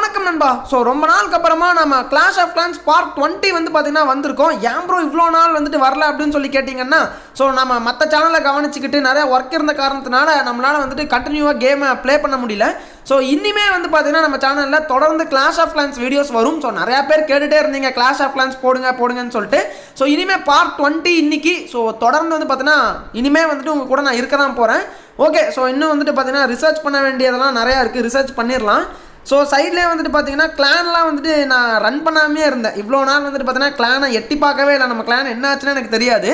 வணக்கம் நண்பா. ஸோ ரொம்ப நாளுக்கு அப்புறமா நம்ம clash of clans part twenty வந்து பார்த்தீங்கன்னா வந்திருக்கோம். ஏன் ப்ரோ இவ்வளோ நாள் வந்துட்டு வரல அப்படின்னு சொல்லி கேட்டிங்கன்னா ஸோ நம்ம மற்ற சேனலை கவனிச்சுக்கிட்டு நிறைய ஒர்க் இருந்த காரணத்தினால நம்மளால் வந்துட்டு கண்டினியூவாக கேமை ப்ளே பண்ண முடியல. ஸோ இனிமே வந்து பார்த்தீங்கன்னா நம்ம சேனலில் தொடர்ந்து கிளாஷ் ஆஃப் கிளான்ஸ் வீடியோஸ் வரும். ஸோ நிறையா பேர் கேட்டுகிட்டே இருந்தீங்க கிளாஷ் ஆஃப் கிளான்ஸ் போடுங்க போடுங்கன்னு சொல்லிட்டு. ஸோ இனிமேல் பார்ட் டுவெண்ட்டி இன்னைக்கு. ஸோ தொடர்ந்து வந்து பார்த்தீங்கன்னா இனிமேல் வந்துட்டு உங்கள் கூட நான் இருக்க தான் போகிறேன் ஓகே ஸோ இன்னும் வந்துட்டு பார்த்தீங்கன்னா ரிசர்ச் பண்ண வேண்டியதெல்லாம் நிறையா இருக்குது ரிசர்ச் பண்ணிடலாம் ஸோ சைட்லேயே வந்துட்டு பார்த்தீங்கன்னா கிளான்லாம் வந்துட்டு நான் ரன் பண்ணாமே இருந்தேன். இவ்வளோ நாள் வந்துட்டு பார்த்தீங்கன்னா கிளானை எட்டி பார்க்கவே இல்லை. நம்ம கிளான் என்ன ஆச்சுன்னு எனக்கு தெரியாது.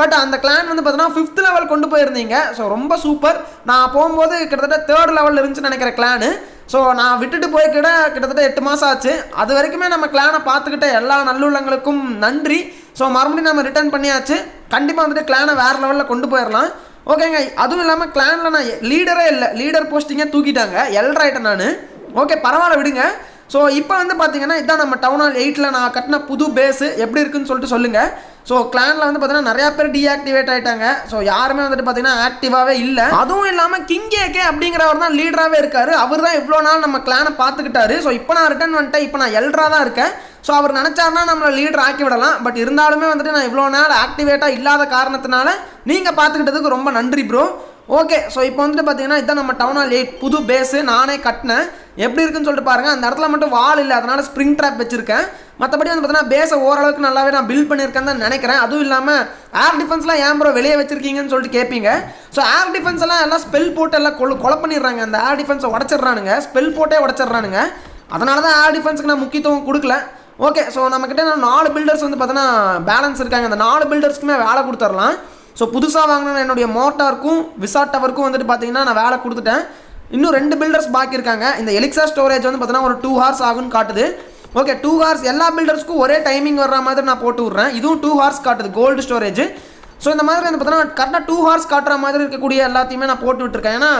பட் அந்த கிளான் வந்து பார்த்தீங்கன்னா ஃபிஃப்த் லெவல் கொண்டு போயிருந்தீங்க. ஸோ ரொம்ப சூப்பர் நான் போகும்போது கிட்டத்தட்ட தேர்ட் லெவலில் இருந்துச்சுன்னு நினைக்கிற கிளானு ஸோ நான் விட்டுட்டு போய் கிட்ட கிட்டத்தட்ட எட்டு மாதம் ஆச்சு. அது வரைக்குமே நம்ம கிளானை பார்த்துக்கிட்ட எல்லா நல்லுள்ளங்களுக்கும் நன்றி. ஸோ மறுபடியும் நம்ம ரிட்டர்ன் பண்ணியாச்சு. கண்டிப்பாக வந்துட்டு கிளானை வேறு லெவலில் கொண்டு போயிடலாம் ஓகேங்க அதுவும் இல்லாமல் கிளானில் நான் லீடரே இல்லை. லீடர் போஸ்டிங்கே தூக்கிட்டாங்க. எல்ராயிட்டேன் நான். ஓகே பரவாயில்ல விடுங்க. ஸோ இப்போ வந்து பார்த்தீங்கன்னா இதான் நம்ம டவுன் ஹால் எயிட்டில் நான் கட்டின புது பேஸு எப்படி இருக்குன்னு சொல்லிட்டு சொல்லுங்கள் ஸோ கிளானில் வந்து பார்த்தீங்கன்னா நிறையா பேர் டீஆக்டிவேட் ஆகிட்டாங்க ஸோ யாருமே வந்துட்டு பார்த்தீங்கன்னா ஆக்டிவாகவே இல்லை. அதுவும் இல்லாமல் கிங்கே கே அப்படிங்கிறவர் தான் லீடராகவே இருக்கார். அவர் தான் இவ்வளோ நாள் நம்ம கிளானை பார்த்துக்கிட்டாரு ஸோ இப்போ நான் ரிட்டர்ன் வந்துட்டேன். இப்போ நான் எல்டராக தான் இருக்கேன். ஸோ அவர் நினச்சாருன்னா நம்மளை லீடர் ஆக்கி விடலாம். பட் இருந்தாலுமே வந்துட்டு நான் இவ்வளோ நாள் ஆக்டிவேட்டாக இல்லாத காரணத்தினால நீங்கள் பார்த்துக்கிட்டதுக்கு ரொம்ப நன்றி ப்ரோ ஓகே ஸோ இப்போ வந்துட்டு பார்த்தீங்கன்னா இதான் நம்ம டவுன் ஹால் எயிட் புது பேஸு நானே கட்டினேன். எப்படி இருக்குன்னு சொல்லிட்டு பாருங்கள் அந்த இடத்துல மட்டும் வால் இல்லை அதனால் ஸ்ப்ரிங் ட்ராப் வச்சுருக்கேன். மற்றபடி வந்து பார்த்தீங்கன்னா பேஸை ஓரளவுக்கு நல்லாவே நான் பில்ட் பண்ணியிருக்கேன் தான் நினைக்கிறேன். அதுவும் இல்லாமல் ஏர் டிஃபென்ஸ்லாம் ஏன் ப்ரோ வெளியே வச்சிருக்கீங்கன்னு சொல்லிட்டு கேட்பீங்க ஸோ ஏர் டிஃபென்ஸ் எல்லாம் எல்லாம் ஸ்பெல் போட்டு எல்லாம் கொலை கொலை பண்ணிடுறாங்க. அந்த ஏர் டிஃபென்ஸை உடச்சிடுறானுங்க. ஸ்பெல் போட்டே உடச்சிடுறானுங்க. அதனால தான் ஏர் டிஃபென்ஸுக்கு நான் முக்கியத்துவம் கொடுக்கல. ஓகே ஸோ நம்மக்கிட்ட நான் நாலு பில்டர்ஸ் வந்து பார்த்தோன்னா பேலன்ஸ் இருக்காங்க. அந்த நாலு பில்டர்ஸ்க்குமே வேலை கொடுத்துர்லாம் ஸோ புதுசாக வாங்கின என்னுடைய மோட்டாருக்கும் விசா டவருக்கும் வந்துட்டு பார்த்தீங்கன்னா நான் வேலை கொடுத்துட்டேன். இன்னும் ரெண்டு பில்டர்ஸ் பாக்கி இருக்காங்க. இந்த எலிக்ஸா ஸ்டோரேஜ் வந்து பார்த்தீங்கன்னா ஒரு டூ ஹார்ஸ் ஆகும்னு காட்டுது. ஓகே டூ ஹார்ஸ் எல்லா பில்டர்ஸ்க்கும் ஒரே டைமிங் வர்ற மாதிரி நான் போட்டு விட்றேன். இதுவும் டூ ஹார்ஸ் காட்டுது கோல்டு ஸ்டோரேஜ் ஸோ இந்த மாதிரி வந்து பார்த்தீங்கன்னா கரெக்டாக டூ ஹார்ஸ் காட்டுற மாதிரி இருக்கக்கூடிய எல்லாத்தையுமே நான் போட்டு விட்டுருக்கேன். ஏன்னா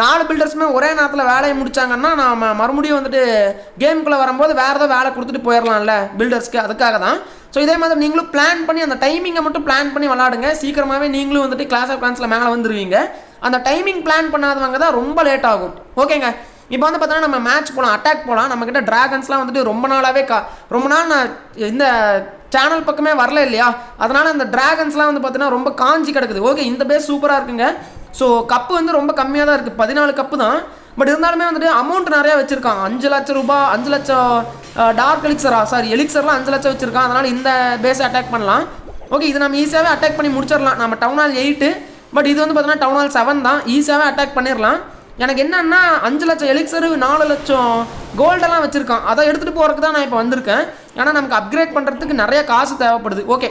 நாலு பில்டர்ஸுமே ஒரே நேரத்தில் வேலையை முடிச்சாங்கன்னா நம்ம மறுபடியும் வந்துட்டு கேமுக்குள்ளே வரும்போது வேறு ஏதோ வேலை கொடுத்துட்டு போயிடலாம்ல பில்டர்ஸ்க்கு அதுக்காக தான். ஸோ இதே மாதிரி நீங்களும் பிளான் பண்ணி அந்த டைமிங்கை மட்டும் பிளான் பண்ணி விளாடுங்க. சீக்கிரமாகவே நீங்களும் வந்துட்டு கிளாஸ் ஆஃப் கிளான்ஸில் மேலே வந்துருவீங்க. அந்த டைமிங் பிளான் பண்ணாதவங்க தான் ரொம்ப லேட் ஆகும். ஓகேங்க இப்போ வந்து பார்த்தோன்னா நம்ம மேட்ச் போகலாம் அட்டாக் போகலாம் நம்மக்கிட்ட ட்ராகன்ஸ்லாம் வந்துட்டு ரொம்ப நாளாகவே கா ரொம்ப நாள் நான் இந்த சேனல் பக்கமே வரல இல்லையா? அதனால் அந்த ட்ராகன்ஸ்லாம் வந்து பார்த்தீங்கன்னா ரொம்ப காஞ்சி கிடக்குது. ஓகே இந்த பேஸ் சூப்பராக இருக்குங்க. ஸோ கப்பு வந்து ரொம்ப கம்மியாக தான் இருக்குது பதினாலு கப்பு தான். பட் இருந்தாலுமே வந்துட்டு அமௌண்ட் நிறையா வச்சுருக்கான் அஞ்சு லட்சம் ரூபாய் அஞ்சு லட்சம் டார்க் எலிக்சரா சாரி எலிக்சர்லாம் அஞ்சு லட்சம் வச்சுருக்கான். அதனால் இந்த பேஸை அட்டாக் பண்ணலாம். ஓகே இது நம்ம e ஈஸியாகவே அட்டாக் பண்ணி முடிச்சிடலாம். நம்ம டவுன் ஹால் எயிட்டு பட் இது வந்து பார்த்தீங்கன்னா டவுன் ஹால் செவன் தான். E ஈஸியாகவே அட்டாக் பண்ணிடலாம் எனக்கு என்னென்னா அஞ்சு லட்சம் எலிக்சரு நாலு லட்சம் கோல்டெல்லாம் வச்சுருக்கான். அதை எடுத்துகிட்டு போகிறதுக்கு தான் நான் இப்போ வந்திருக்கேன். ஏன்னா நமக்கு அப்கிரேட் பண்ணுறதுக்கு நிறைய காசு தேவைப்படுது. ஓகே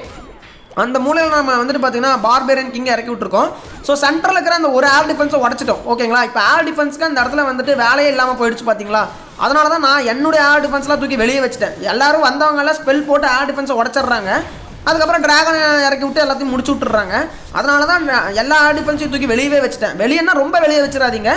அந்த மூலையில் நம்ம வந்துட்டு பார்த்தீங்கன்னா பார்பேரியன் கிங் இறக்கி விட்டுருக்கோம். ஸோ சென்டரில் இருக்கிற அந்த ஒரு ஏர் டிஃபென்ஸை உடச்சிட்டோம். ஓகேங்களா இப்போ ஏர் டிஃபென்ஸ்க்கு அந்த இடத்துல வந்துட்டு வேலையே இல்லாமல் போயிடுச்சு பார்த்தீங்களா அதனால தான் நான் என்னுடைய ஏர் டிஃபென்ஸ்லாம் தூக்கி வெளியே வச்சுட்டேன். எல்லாரும் வந்தவங்கெல்லாம் ஸ்பெல் போட்டு ஏர் டிஃபென்ஸை உடச்சிட்றாங்க. அதுக்கப்புறம் டிராகன் இறக்கி விட்டு எல்லாத்தையும் முடிச்சு விட்டுறாங்க அதனால தான் நான் எல்லா ஏர் டிஃபென்ஸையும் தூக்கி வெளியவே வச்சுட்டேன். வெளியேன்னா ரொம்ப வெளியே வச்சிடாதீங்க.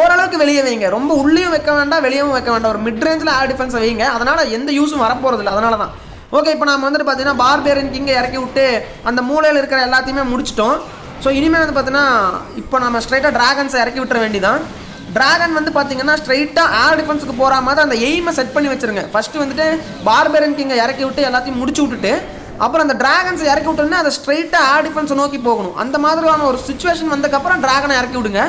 ஓரளவுக்கு வெளியே வைங்க. ரொம்ப உள்ளேயும் வைக்க வேண்டாம் வெளியவும் வைக்க வேண்டாம். ஒரு மிட் ரேஞ்சில் ஏர் டிஃபென்ஸை வைங்க. அதனால் எந்த யூஸும் வரப்போகிறதில்ல அதனால தான் ஓகே இப்போ நம்ம வந்துட்டு பார்த்தீங்கன்னா பார்பேரன் கிங்கை இறக்கி விட்டு அந்த மூலையில் இருக்கிற எல்லாத்தையுமே முடிச்சிட்டோம். ஸோ இனிமேல் வந்து பார்த்தீங்கன்னா இப்போ நம்ம ஸ்ட்ரைட்டாக ட்ராகன்ஸை இறக்கி விட்டுற வேண்டிதான். டிராகன் வந்து பார்த்தீங்கன்னா ஸ்ட்ரைட்டாக ஏர் டிஃபென்ஸுக்கு போகிற மாதிரி அந்த எய்மை செட் பண்ணி வச்சிருங்க. ஃபஸ்ட்டு வந்துட்டு பார்பேரன் கிங்கை இறக்கி விட்டு எல்லாத்தையும் முடிச்சு விட்டுட்டு அப்புறம் அந்த டிராகன்ஸை இறக்கி விட்டோன்னே அதை ஸ்ட்ரைட்டாக ஏர் டிஃபென்ஸை நோக்கி போகணும். அந்த மாதிரியான ஒரு சுச்சுவேஷன் வந்ததுக்கப்புறம் டிராகனை இறக்கி விடுங்க.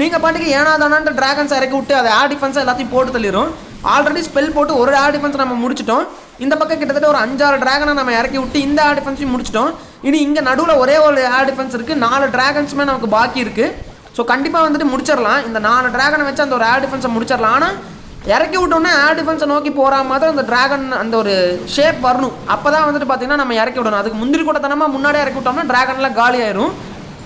நீங்கள் பாட்டுக்கு ஏனாதானான்ட்டு டிராகன்ஸை இறக்கி விட்டு அதை ஏர் டிஃபென்ஸை எல்லாத்தையும் போட்டு தள்ளிடும் ஆல்ரெடி ஸ்பெல் போட்டு ஒரு ஏர் டிஃபென்ஸ் நம்ம முடிச்சிட்டோம். இந்த பக்கம் கிட்டத்தட்ட ஒரு அஞ்சாறு டிராகனை நம்ம இறக்கி விட்டு இந்த ஏர் டிஃபென்ஸையும் முடிச்சிட்டோம். இனி இங்கே நடுவில் ஒரே ஒரு ஏர் டிஃபென்ஸ் இருக்குது நாலு டிராகன்ஸுமே நமக்கு பாக்கி இருக்குது ஸோ கண்டிப்பாக வந்துட்டு முடிச்சிடலாம். இந்த நாலு டிராகனை வச்சு அந்த ஒரு ஏர் டிஃபென்ஸை முடிச்சிடலாம். ஆனால் இறக்கி விட்டோன்னே ஏர் டிஃபென்ஸை நோக்கி போகிற மாதிரி அந்த டிராகன் அந்த ஒரு ஷேப் வரணும். அப்போ தான் வந்துட்டு பார்த்தீங்கன்னா நம்ம இறக்கி விடணும். அதுக்கு முந்திரி கூட்டத்தனமாக முன்னாடியே இறக்கி விட்டோம்னா டிராகன்லாம் காலி ஆயிரும்.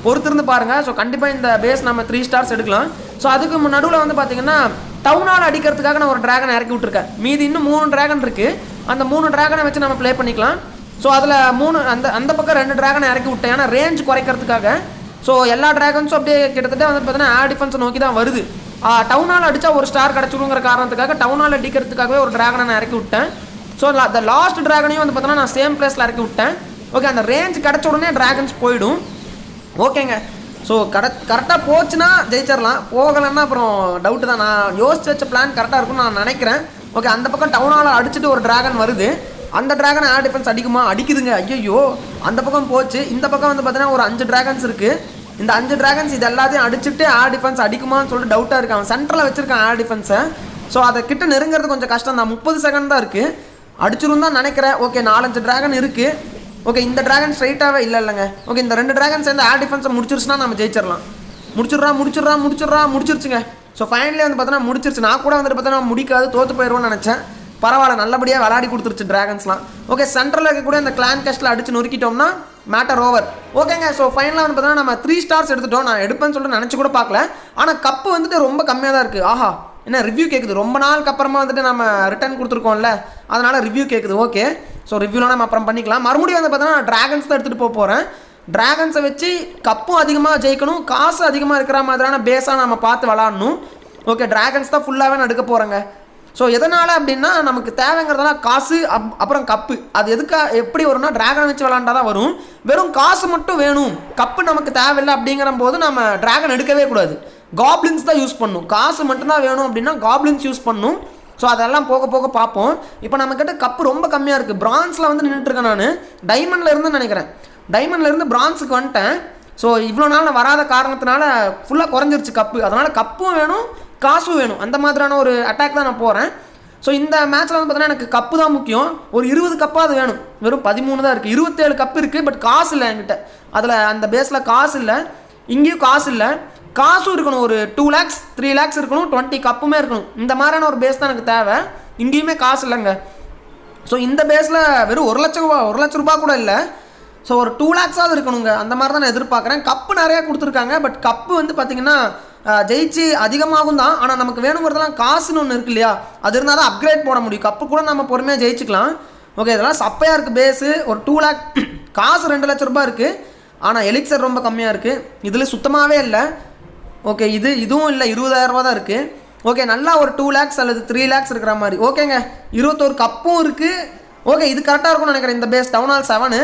பொறுத்திருந்து பாருங்கள் ஸோ கண்டிப்பாக இந்த பேஸ் நம்ம த்ரீ ஸ்டார்ஸ் எடுக்கலாம். ஸோ அதுக்கு நடுவில் வந்து பார்த்தீங்கன்னா டவுனால் அடிக்கிறதுக்காக நான் ஒரு ட்ராகனை இறக்கி விட்டுருக்கேன். மீதி இன்னும் மூணு ட்ராகன் இருக்குது அந்த மூணு ட்ராகனை வச்சு நம்ம ப்ளே பண்ணிக்கலாம். ஸோ அதில் மூணு அந்த அந்த பக்கம் ரெண்டு ட்ராகனை இறக்கி விட்டேன். ஏன்னா ரேஞ்ச் குறைக்கிறதுக்காக. ஸோ எல்லா ட்ராகன்ஸும் அப்படியே கிட்டத்தட்ட வந்து பார்த்தீங்கன்னா ஏர் டிஃபென்ஸை நோக்கி தான் வருது. டவுனால் அடித்தா ஒரு ஸ்டார் கிடச்சிடுங்கிற காரணத்துக்காக டவுனால் அடிக்கிறதுக்காகவே ஒரு ட்ராகனை நான் இறக்கி விட்டேன். ஸோ அந்த லாஸ்ட் ட்ராகனையும் வந்து பார்த்தோன்னா நான் சேம் பிளேஸில் இறக்கி விட்டேன். ஓகே அந்த ரேஞ்ச் கிடச்ச உடனே ட்ராகன்ஸ் போயிடும். ஓகேங்க ஸோ கரெக்ட் கரெக்டாக போச்சுன்னா ஜெயிச்சிடலாம் போகலைன்னா அப்புறம் டவுட்டு தான். நான் யோசிச்சு வச்ச பிளான் கரெக்டாக இருக்கும்னு நான் நினைக்கிறேன். ஓகே அந்த பக்கம் டவுனால் அடிச்சுட்டு ஒரு டிராகன் வருது. அந்த ட்ராகன் ஏர் டிஃபென்ஸ் அடிக்குமா? அடிக்குதுங்க. ஐயோ அந்த பக்கம் போச்சு. இந்த பக்கம் வந்து பார்த்தீங்கன்னா ஒரு அஞ்சு டிராகன்ஸ் இருக்குது இந்த அஞ்சு டிராகன்ஸ் இது எல்லாத்தையும் அடிச்சுட்டு ஏர் டிஃபென்ஸ் அடிக்குமான்னு சொல்லிட்டு டவுட்டாக இருக்கு அவன் சென்டரில் வச்சிருக்கான் ஏர் டிஃபென்ஸை ஸோ அதை கிட்ட நெருங்கிறது கொஞ்சம் கஷ்டம் தான் முப்பது செகண்ட் தான் இருக்குது அடிச்சிரும் தான் நினைக்கிறேன். ஓகே நாலஞ்சு டிராகன் இருக்குது ஓகே இந்த டிராகன் ஸ்ட்ரைட்டாகவே இல்லை இல்லைங்க. ஓகே இந்த ரெண்டு டிராகன் சேர்ந்து ஆர் டிஃபென்ஸை முடிச்சிருச்சுன்னா நம்ம ஜெயிச்சிடலாம் முடிச்சிடுறா முடிச்சிடுறா முடிச்சிடுறா முடிச்சிருச்சுங்க. ஸோ ஃபைனலே வந்து பார்த்தோன்னா முடிச்சிருச்சு. நான் கூட வந்துட்டு பார்த்தோன்னா முடிக்காது தோற்று போயிடுவோம்னு நினச்சேன். பரவாயில்ல நல்லபடியாக விளையாடி கொடுத்துருச்சு டிராகன்ஸ்லாம் ஓகே சென்டரில் இருக்கக்கூடிய இந்த கிளான் கஸ்ட்டில் அடிச்சு நொறுக்கிட்டோம்னா மேட்டர் ஓவர் ஓகேங்க ஸோ ஃபைனலாக வந்து பார்த்தீங்கன்னா நம்ம த்ரீ ஸ்டார்ஸ் எடுத்துட்டோம். நான் எடுப்பேன்னு சொல்லிட்டு நினச்சி கூட பார்க்கல. ஆனால் கப்பு வந்துட்டு ரொம்ப கம்மியாக தான் இருக்குது ஆஹா என்ன ரிவ்யூ கேட்குது ரொம்ப நாளுக்கு அப்புறமா வந்துட்டு நம்ம ரிட்டர்ன் கொடுத்துருக்கோம்ல. அதனால் ரிவ்யூ கேட்குது ஓகே ஸோ ரிவ்யூலாம் நம்ம அப்புறம் பண்ணிக்கலாம். மறுபடியும் வந்து பார்த்தோன்னா ட்ராகன்ஸ் தான் எடுத்துகிட்டு போக போகிறேன் ட்ராகன்ஸை வச்சு கப்பும் அதிகமாக ஜெயிக்கணும். காசு அதிகமாக இருக்கிற மாதிரியான பேஸாக நம்ம பார்த்து விளாடணும். ஓகே ட்ராகன்ஸ் தான் ஃபுல்லாகவே நான் எடுக்க போகிறேங்க ஸோ எதனால் அப்படின்னா நமக்கு தேவைங்கிறதெல்லாம் காசு அப் அப்புறம் கப்பு அது எதுக்காக எப்படி வரும்னா டிராகன் வச்சு விளாண்டா தான் வரும். வெறும் காசு மட்டும் வேணும். கப்பு நமக்கு தேவையில்லை அப்படிங்கிற போது நம்ம ட்ராகன் எடுக்கவே கூடாது. காப்ளின்ஸ் தான் யூஸ் பண்ணும். காசு மட்டும்தான் வேணும் அப்படின்னா காப்ளின்ஸ் யூஸ் பண்ணும். ஸோ அதெல்லாம் போக போக பார்ப்போம். இப்போ நம்மக்கிட்ட கப்பு ரொம்ப கம்மியாக இருக்குது பிரான்ஸில் வந்து நின்றுட்டுருக்கேன் நான். டைமண்டில் இருந்து நினைக்கிறேன். டைமண்ட்ல இருந்து பிரான்ஸுக்கு வந்துட்டேன். ஸோ இவ்வளோ நாள் நான் வராத காரணத்தினால ஃபுல்லாக குறைஞ்சிருச்சு கப்பு அதனால் கப்பும் வேணும் காசும் வேணும். அந்த மாதிரியான ஒரு அட்டாக் தான் நான் போகிறேன் ஸோ இந்த மேட்ச்சில் வந்து பார்த்தீங்கன்னா எனக்கு கப்பு தான் முக்கியம். ஒரு இருபது கப்பாக அது வேணும். வெறும் பதிமூணு தான் இருக்குது இருபத்தேழு கப்பு இருக்குது பட் காசு இல்லை என்கிட்ட. அதில் அந்த பேஸில் காசு இல்லை. இங்கேயும் காசு இல்லை. காசும் இருக்கணும் ஒரு டூ லேக்ஸ் த்ரீ லேக்ஸ் இருக்கணும் டுவெண்ட்டி கப்புமே இருக்கணும். இந்த மாதிரியான ஒரு பேஸ் தான் எனக்கு தேவை. இங்கேயுமே காசு இல்லைங்க. ஸோ இந்த பேஸில் வெறும் ஒரு லட்சம் ரூபா ஒரு லட்ச ரூபா கூட இல்லை. ஸோ ஒரு டூ லேக்ஸாவது இருக்கணுங்க. அந்த மாதிரி தான் நான் எதிர்பார்க்குறேன். கப்பு நிறையா கொடுத்துருக்காங்க. பட் கப்பு வந்து பார்த்திங்கன்னா ஜெயிச்சு அதிகமாகும் தான். ஆனால் நமக்கு வேணுங்கிறதெல்லாம் காசுன்னு ஒன்று இருக்கு இல்லையா? அது இருந்தால் தான் அப்கிரேட் போட முடியும். கப்பு கூட நம்ம பொறுமையாக ஜெயிச்சுக்கலாம். ஓகே இதெல்லாம் சப்பையாக இருக்குது பேஸு ஒரு டூ லேக் காசு ரெண்டு லட்ச ரூபாய் இருக்குது ஆனால் எலிக்சர் ரொம்ப கம்மியாக இருக்குது இதில் சுத்தமாகவே இல்லை. ஓகே இது இதுவும் இல்லை இருபதாயிரரூபா தான் இருக்குது ஓகே நல்லா ஒரு டூ லேக்ஸ் அல்லது த்ரீ லேக்ஸ் இருக்கிற மாதிரி. ஓகேங்க இருபத்தோரு கப்பும் இருக்குது ஓகே இது கரெக்டாக இருக்கும்னு நினைக்கிறேன் இந்த base town hall seven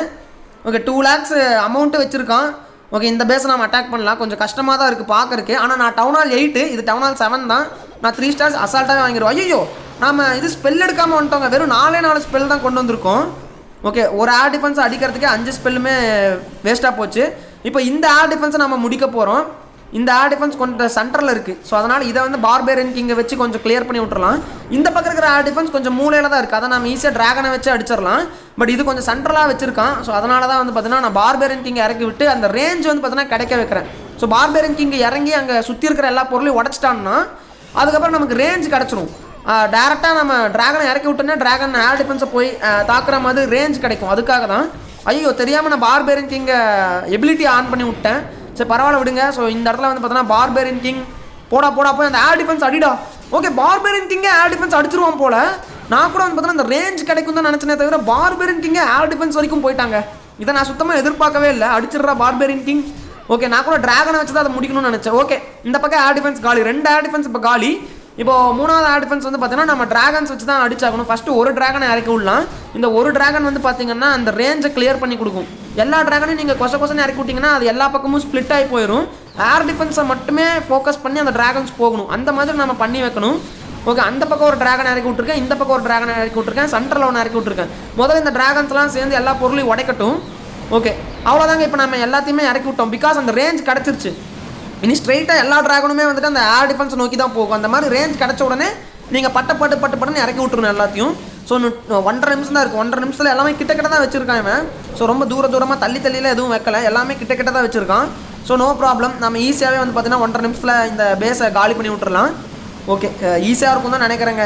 okay two lakhs amount வச்சுருக்கான். ஓகே இந்த பேஸை நம்ம அட்டாக் பண்ணலாம். கொஞ்சம் கஷ்டமாக தான் இருக்குது பார்க்கறக்கு ஆனால் நான் டவுன் ஆல் எயிட்டு இது டவுன் ஆல் செவன் தான். நான் த்ரீ ஸ்டார்ஸ் அசால்ட்டாகவே வாங்கிடுவோம் ஐயோ நம்ம இது ஸ்பெல் எடுக்காமல் வந்துட்டோங்க. வெறும் நாலே நாலு ஸ்பெல் தான் கொண்டு வந்திருக்கோம். ஓகே ஒரு ஏர் டிஃபென்ஸ் அடிக்கிறதுக்கே அஞ்சு ஸ்பெல்லுமே வேஸ்ட்டாக போச்சு. இப்போ இந்த ஏர் டிஃபென்ஸை நம்ம முடிக்க போகிறோம் இந்த ஏர் டிஃபென்ஸ் கொஞ்சம் சென்டரில் இருக்குது ஸோ அதனால் இதை வந்து பார்பேரன் கிங்கை வச்சு கொஞ்சம் கிளியர் பண்ணி விட்டுறலாம். இந்த பக்கம் இருக்கிற ஏர் டிஃபென்ஸ் கொஞ்சம் மூலையில் தான் இருக்குது அதை நம்ம ஈஸியாக ட்ராகனை வச்சு அடிச்சிடலாம். பட் இது கொஞ்சம் சென்ட்ரலாக வச்சிருக்கான். ஸோ அதனால தான் வந்து பார்த்தீங்கன்னா நான் பார்பேரன் கிங்கை இறக்கி விட்டு அந்த ரேஞ்ச் வந்து பார்த்தீங்கன்னா கிடைக்க வைக்கிறேன். ஸோ பார்பேரன் கிங் இறங்கி அங்கே சுற்றி இருக்கிற எல்லா பொருளையும் உடச்சிட்டான்னா அதுக்கப்புறம் நமக்கு ரேஞ்ச் கிடச்சிரும். டேரெக்டாக நம்ம ட்ராகனை இறக்கி விட்டோன்னா ட்ராகன் ஏர் டிஃபென்ஸை போய் தாக்குற மாதிரி ரேஞ்ச் கிடைக்கும். அதுக்காக தான். ஐயோ தெரியாமல் நான் பார்பேரன் கிங்கை எபிலிட்டி ஆன் பண்ணி விட்டேன். சரி பரவாயில்ல விடுங்க. ஸோ இந்த இடத்துல வந்து பார்த்தோன்னா பார்பேரியன் கிங் போடா போடா போய் அந்த ஏர் டிஃபென்ஸ் அடிடா. ஓகே பார்பேரியன் கிங்கே ஏர் டிஃபென்ஸ் அடிச்சிருவான் போல. நான் கூட வந்து பார்த்தோன்னா அந்த ரேஞ்ச் கிடைக்கும் தான் நினச்சினே தவிர பார்பேரியன் கிங்கே ஏர் டிஃபென்ஸ் வரைக்கும் போயிட்டாங்க. இதை நான் சுத்தமாக எதிர்பார்க்கவே இல்லை. அடிச்சிடுறா பார்பேரியன் கிங் ஓகே நான் கூட டிராகனை வச்சு தான் அதை முடிக்கணும்னு நினச்சேன். ஓகே இந்த பக்கம் ஏர் டிஃபென்ஸ் காலி. ரெண்டு ஏர் டிஃபென்ஸ் இப்போ காலி. இப்போ மூணாவது ஏர் டிஃபென்ஸ் வந்து பார்த்தீங்கன்னா நம்ம டிராகன்ஸ் வச்சு தான் அடிச்சாகணும். ஃபஸ்ட்டு ஒரு டிராகனை இறக்கி விடலாம். இந்த ஒரு டிராகன் வந்து பார்த்தீங்கன்னா அந்த ரேஞ்சை கிளியர் பண்ணி கொடுக்கும். எல்லா ட்ராகனையும் நீங்கள் கொச கொசன்னு இறக்கி விட்டிங்கன்னா அது எல்லா பக்கமும் ஸ்ப்ளிட் ஆகி போயிடும் ஏர் டிஃபென்ஸை மட்டுமே ஃபோக்கஸ் பண்ணி அந்த ட்ராகன்ஸ் போகணும். அந்த மாதிரி நம்ம பண்ணி வைக்கணும். ஓகே அந்த பக்கம் ஒரு ட்ராகன் இறக்கி விட்ருக்கேன் இந்த பக்கம் ஒரு ட்ராகன் இறக்கி விட்ருக்கேன் சென்டரில் ஒன்று இறக்கி விட்ருக்கேன் முதல்ல இந்த ட்ராகன்ஸ்லாம் சேர்ந்து எல்லா பொருளையும் உடைக்கட்டும். ஓகே அவ்வளோதாங்க இப்போ நம்ம எல்லாத்தையுமே இறக்கி விட்டோம். பிகாஸ் அந்த ரேஞ்ச் கிடச்சிருச்சு. இனி ஸ்ட்ரைட்டாக எல்லா ட்ராகனுமே வந்துட்டு அந்த ஏர் டிஃபென்ஸ் நோக்கி தான் போகும். அந்த மாதிரி ரேஞ்ச் கிடச்ச உடனே நீங்கள் பட்டு பட்டு பட்டு பட்டுன்னு இறக்கி விட்டுருணும் எல்லாத்தையும். ஸோ ஒன்றரை நிமிஷம் தான் இருக்குது ஒன்றரை நிமிஷத்தில் எல்லாமே கிட்ட கிட்ட தான் வச்சிருக்கான் இவன். ஸோ ரொம்ப தூர தூரமாக தள்ளி தள்ளியில் எதுவும் வைக்கல. எல்லாமே கிட்ட கிட்ட தான் வச்சிருக்கான். ஸோ நோ ப்ராப்ளம் நம்ம ஈஸியாகவே வந்து பார்த்தீங்கன்னா ஒன்றரை நிமிஷத்தில் இந்த பேஸை காலி பண்ணி விட்டுறலாம். ஓகே ஈஸியாக இருக்கும் தான் நினைக்கிறேங்க.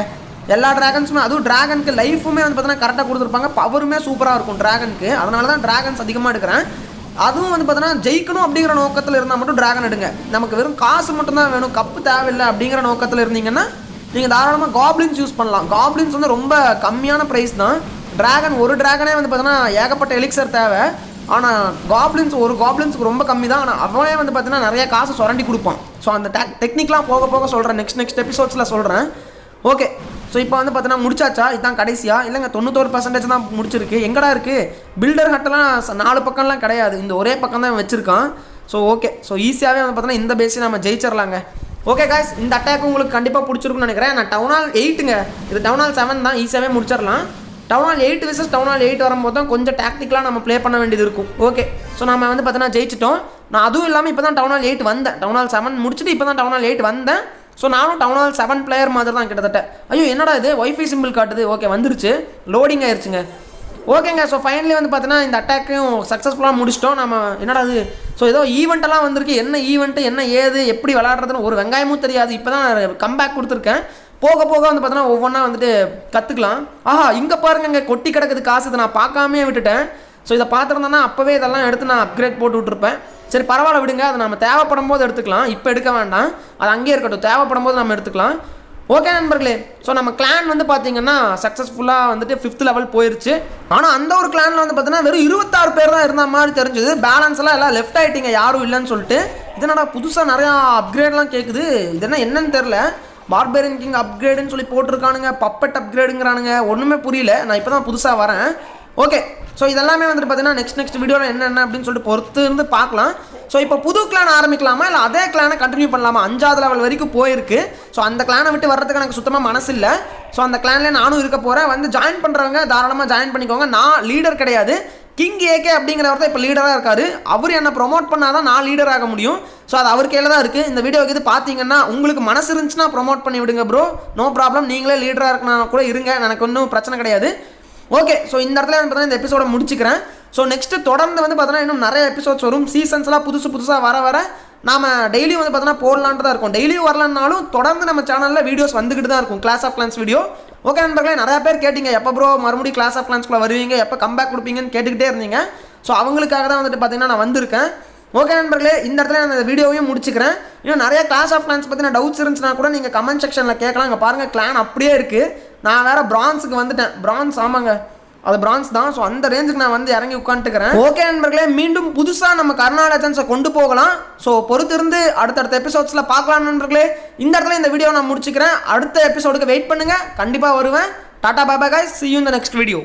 எல்லா டிராகன்ஸுமே அதுவும் டிராகனுக்கு லைஃபுமே வந்து பார்த்தீங்கன்னா கரெக்டாக கொடுத்துருப்பாங்க. பவருமே சூப்பராக இருக்கும் டிராகனுக்கு அதனால தான் டிராகன்ஸ் அதிகமாக எடுக்கிறேன். அதுவும் வந்து பார்த்தீங்கன்னா ஜெயிக்கணும் அப்படிங்கிற நோக்கத்தில் இருந்தால் மட்டும் டிராகன் எடுங்க. நமக்கு வெறும் காசு மட்டும்தான் வேணும். கப்பு தேவையில்லை அப்படிங்கிற நோக்கத்தில் இருந்தீங்கன்னா நீங்கள் தாராளமாக காப்ளின்ஸ் யூஸ் பண்ணலாம். காப்ளின்ஸ் வந்து ரொம்ப கம்மியான ப்ரைஸ் தான். ட்ராகன் ஒரு ட்ராகனே வந்து பார்த்தீங்கன்னா ஏகப்பட்ட எலிக்சர் தேவை. ஆனால் காப்ளின்ஸ் ஒரு காப்ளின்ஸுக்கு ரொம்ப கம்மி தான். ஆனால் அவனே வந்து பார்த்தீங்கன்னா நிறைய காசு சுரண்டி கொடுப்பான். ஸோ அந்த டெக் டெக்னிக்லாம் போக போக சொல்கிறேன் நெக்ஸ்ட் நெக்ஸ்ட் எபிசோட்ஸில் சொல்கிறேன் ஓகே ஸோ இப்போ வந்து பார்த்தீங்கன்னா முடிச்சாச்சா? இதுதான் கடைசியா? இல்லைங்க தொண்ணூத்தோரு பர்சன்டேஜ் தான் முடிச்சிருக்கு. எங்கடா இருக்குது பில்டர் ஹட்டெல்லாம் நாலு பக்கம்லாம் கிடையாது. இந்த ஒரே பக்கம் தான் வச்சுருக்கான். ஸோ ஓகே ஸோ ஈஸியாகவே வந்து பார்த்தீங்கன்னா இந்த பேஸை நம்ம ஜெயிச்சிடலாங்க ஓகே காய்ஸ் இந்த அட்டாக் உங்களுக்கு கண்டிப்பாக பிடிச்சிருக்குன்னு நினைக்கிறேன். நான் டவுன் ஹால் எயிட்டுங்க இது டவுன் ஹால் செவன் தான். ஈஸியாகவே முடிச்சிடலாம். Town hall eight versus town hall eight வரும்போது தான் கொஞ்சம் டாக்டிக்கலாக நம்ம ப்ளே பண்ண வேண்டியது இருக்கும். ஓகே ஸோ நம்ம வந்து பார்த்தீங்கன்னா ஜெயிச்சிட்டோம். நான் அதுவும் இல்லாமல் இப்போ தான் டவுன் ஹால் எயிட் வந்தேன். டவுன் ஹால் செவன் முடிச்சுட்டு இப்போ தான் டவுன் ஹால் எயிட் வந்தேன். ஸோ நானும் டவுன் ஹால் செவன் பிளேயர் மாதிரி தான் கிட்டத்தட்ட. ஐயோ என்னடா இது? ஒய்ஃபை சிம்பிள் காட்டுது. ஓகே வந்துருச்சு. லோடிங் ஆயிடுச்சுங்க ஓகேங்க ஸோ ஃபைனலி வந்து பார்த்தீங்கன்னா இந்த அட்டாக்கையும் சக்ஸஸ்ஃபுல்லாக முடிச்சிட்டோம். நம்ம என்னடா அது? ஸோ ஏதோ ஈவெண்ட்டெல்லாம் வந்திருக்கு. என்ன ஈவெண்ட்டு என்ன ஏது எப்படி விளாட்றதுன்னு ஒரு வெங்காயமும் தெரியாது. இப்போ தான் கம்பேக் கொடுத்துருக்கேன். போக போக வந்து பார்த்தீங்கன்னா ஒவ்வொன்றா வந்துட்டு கற்றுக்கலாம் ஆஹா இங்கே பாருங்க இங்கே கொட்டி கிடக்குது காசு. இதை நான் பார்க்காமே விட்டுட்டேன். ஸோ இதை பார்த்துருந்தேன்னா அப்போவே இதெல்லாம் எடுத்து நான் அப்கிரேட் போட்டு விட்ருப்பேன் சரி பரவாயில்ல விடுங்க. அதை நம்ம தேவைப்படும் போது எடுத்துக்கலாம். இப்போ எடுக்க வேண்டாம். அது அங்கேயே இருக்கட்டும். தேவைப்படும் போது நம்ம எடுத்துக்கலாம். ஓகே நண்பர்களே. ஸோ நம்ம கிளான் வந்து பார்த்தீங்கன்னா சக்ஸஸ்ஃபுல்லாக வந்துட்டு ஃபிஃப்த் லெவல் போயிருச்சு. ஆனால் அந்த ஒரு கிளானில் வந்து பார்த்தீங்கன்னா வெறும் இருபத்தாறு பேர் தான் இருந்த மாதிரி தெரிஞ்சது. பேலன்ஸ் எல்லாம் எல்லாம் லெஃப்ட் ஆகிட்டீங்க யாரும் இல்லைன்னு சொல்லிட்டு. இது புதுசாக நிறையா அப்கிரேட்லாம் கேட்குது இதெல்லாம் என்னன்னு தெரில பார்பேரியன் கிங் அப்கிரேடுன்னு சொல்லி போட்டிருக்கானுங்க. பப்பட் அப்கிரேடுங்கிறானுங்க ஒன்றுமே புரியல. நான் இப்போ தான் புதுசாக வரேன். ஓகே ஸோ இதெல்லாமே வந்துட்டு பார்த்தீங்கன்னா நெக்ஸ்ட் நெக்ஸ்ட் வீடியோவில் என்னென்ன அப்படின்னு சொல்லிட்டு பொறுத்து இருந்து பார்க்கலாம். ஸோ இப்போ புது கிளான் ஆரம்பிக்கலாமா? இல்லை அதே கிளானை கண்டினியூ பண்ணலாமா? அஞ்சாவது லெவல் வரைக்கும் போயிருக்கு. ஸோ அந்த கிளானை விட்டு வர்றதுக்கு எனக்கு சுத்தமாக மனசு இல்லை ஸோ அந்த கிளான்லேயே நானும் இருக்க போகிறேன் வந்து ஜாயின் பண்ணுறவங்க தாராளமாக ஜாயின் பண்ணிக்கோங்க. நான் லீடர் கிடையாது. கிங் ஏகே அப்படிங்கிறவர் தான் இப்போ லீடராக இருக்கார். அவர் என்னை ப்ரொமோட் பண்ணால் தான் நான் லீடர் ஆக முடியும். ஸோ அது அவர் கையில் தான் இருக்குது இந்த வீடியோக்கு இது பார்த்தீங்கன்னா உங்களுக்கு மனசு இருந்துச்சுன்னா ப்ரொமோட் பண்ணி விடுங்க ப்ரோ நோ ப்ராப்ளம் நீங்களே லீடராக இருக்கணும் கூட இருங்க. எனக்கு ஒன்றும் பிரச்சனை கிடையாது. ஓகே ஸோ இந்த இடத்துல வந்து பார்த்தீங்கன்னா இந்த எபிசோட முடிச்சுக்கிறேன். ஸோ நெக்ஸ்ட்டு தொடர்ந்து வந்து பார்த்தோன்னா இன்னும் நிறைய எபிசோட்ஸ் வரும். சீசன்ஸ்லாம் புதுசு புதுசாக வர வர நாம டெய்லியும் வந்து பார்த்தீங்கன்னா போடலான்ட்டு தான் இருக்கும். டெய்லியும் வரலனாலும் தொடர்ந்து நம்ம சேனலில் வீடியோஸ் வந்துக்கிட்டு தான் இருக்கும். Clash of clans video okay நண்பர்களே நிறைய பேர் கேட்டிங்க. எப்போ ப்ரோ மறுபடியும் கிளாஸ் ஆஃப் கிளான்ஸ்குள்ளே வருவீங்க? எப்போ கம்பேக் கொடுப்பீங்கன்னு கேட்டுக்கிட்டே இருந்தீங்க. ஸோ அவங்களுக்காக தான் வந்துட்டு பார்த்தீங்கன்னா நான் வந்திருக்கேன். ஓகே நண்பர்களே இந்த இடத்துல நான் இந்த வீடியோவையும் முடிச்சுக்கிறேன். இன்னும் நிறைய கிளாஸ் ஆஃப் கிளான்ஸ் பற்றின டவுட்ஸ் இருந்துச்சுன்னா கூட நீங்கள் கமெண்ட் செக்ஷனில் கேட்கலாம். இங்கே பாருங்கள் கிளான் அப்படியே இருக்குது நான் வேறு பிரான்ஸுக்கு வந்துட்டேன். பிரான்ஸ் ஆமாங்க. அது பிரான்ஸ் தான். ஸோ அந்த ரேஞ்சுக்கு நான் வந்து இறங்கி உட்காந்துக்கிறேன் ஓகே நண்பர்களே மீண்டும் புதுசாக நம்ம கர்நாடகன்ஸை கொண்டு போகலாம். ஸோ பொறுத்திருந்து அடுத்தடுத்த எபிசோட்ஸில் பார்க்கலாம் நண்பர்களே. இந்த இடத்துல இந்த வீடியோ நான் முடிச்சுக்கிறேன். அடுத்த எபிசோடுக்கு வெயிட் பண்ணுங்கள் கண்டிப்பாக வருவேன். டாடா பாபா guys. சி யூ இந்த நெக்ஸ்ட் வீடியோ